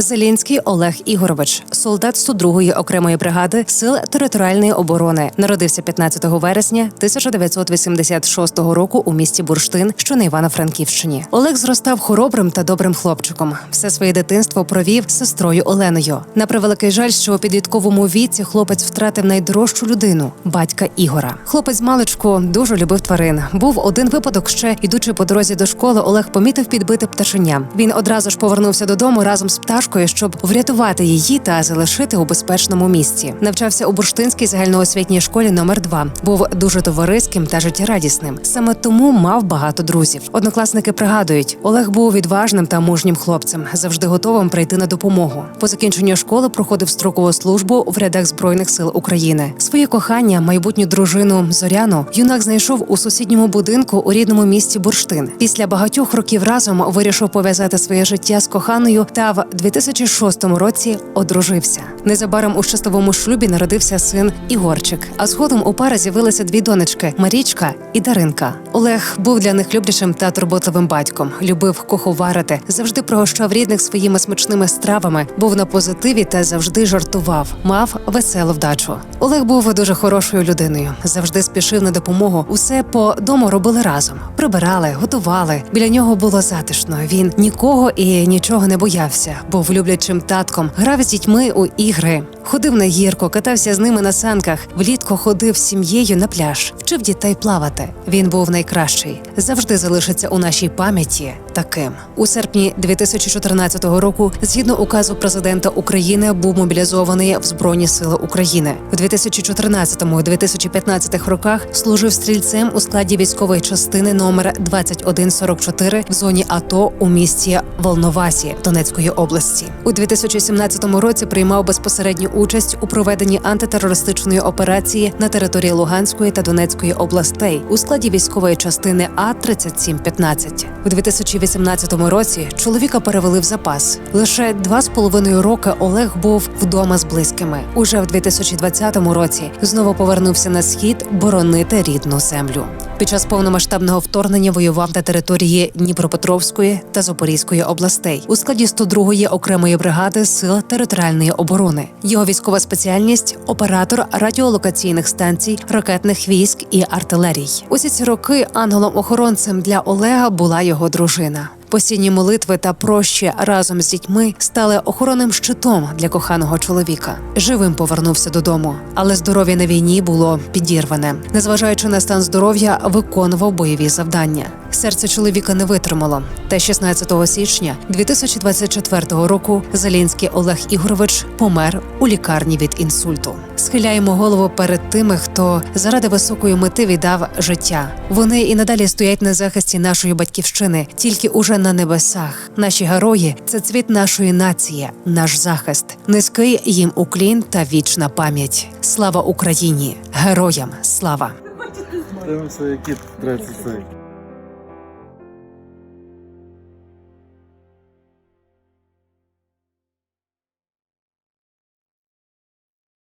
Зелінський Олег Ігорович, солдат 102-ї окремої бригади Сил територіальної оборони, народився 15 вересня 1986 року у місті Бурштин, що на Івано-Франківщині. Олег зростав хоробрим та добрим хлопчиком. Все своє дитинство провів сестрою Оленою. На превеликий жаль, що у підлітковому віці хлопець втратив найдорожчу людину батька Ігора. Хлопець маличку дуже любив тварин. Був один випадок ще ідучи по дорозі до школи, Олег помітив підбите пташеня. Він одразу ж повернувся додому разом з пташкою, щоб врятувати її та залишити у безпечному місці. Навчався у бурштинській загальноосвітній школі номер 2 Був дуже товариським та життєрадісним. Саме тому мав багато друзів. Однокласники пригадують, Олег був відважним та мужнім хлопцем, завжди готовим прийти на допомогу. По закінченню школи проходив строкову службу в рядах збройних сил України. Своє кохання, майбутню дружину Зоряну, юнак знайшов у сусідньому будинку у рідному місті Бурштин. Після багатьох років разом вирішив пов'язати своє життя з коханою та в 2006 році одружився. Незабаром у щасливому шлюбі народився син Ігорчик. А згодом у пари з'явилися дві донечки Марічка і Даринка. Олег був для них люблячим та турботливим батьком. Любив куховарити, завжди пригощав рідних своїми смачними стравами, був на позитиві та завжди жартував. Мав веселу вдачу. Олег був дуже хорошою людиною. Завжди спішив на допомогу. Усе по дому робили разом. Прибирали, готували. Біля нього було затишно. Він нікого і нічого не боявся. Був люблячим татком, грав з дітьми у ігри. Ходив на гірку, катався з ними на санках. Влітку ходив з сім'єю на пляж, вчив дітей плавати. Він був найкращий. Завжди залишиться у нашій пам'яті таким. У серпні 2014 року, згідно указу президента України, був мобілізований в Збройні Сили України. У 2014-2015 роках служив стрільцем у складі військової частини номер 2144 в зоні АТО у місті Волновасі Донецької області. У 2017 році приймав безпосередню участь у проведенні антитерористичної операції на території Луганської та Донецької областей у складі військової частини А 3715 У 2018 році чоловіка перевели в запас. Лише два з половиною роки Олег був вдома з близькими. Уже в 2020 році знову повернувся на схід боронити рідну землю. Під час повномасштабного вторгнення воював на території Дніпропетровської та Запорізької областей у складі 102-ї окремої бригади сил територіальної оборони. Його військова спеціальність оператор радіолокаційних станцій, ракетних військ і артилерій. Усі ці роки ангелом-охоронцем для Олега була його дружина. Постійні молитви та прощі разом з дітьми стали охоронним щитом для коханого чоловіка. Живим повернувся додому, але здоров'я на війні було підірване. Незважаючи на стан здоров'я, виконував бойові завдання. Серце чоловіка не витримало. Та 16 січня 2024 року Залінський Олег Ігорович помер у лікарні від інсульту. Схиляємо голову перед тими, хто заради високої мети віддав життя. Вони і надалі стоять на захисті нашої батьківщини, тільки уже на небесах. Наші герої це цвіт нашої нації, наш захист, низький їм уклін та вічна пам'ять. Слава Україні! Героям слава! Дивимося, третій цей.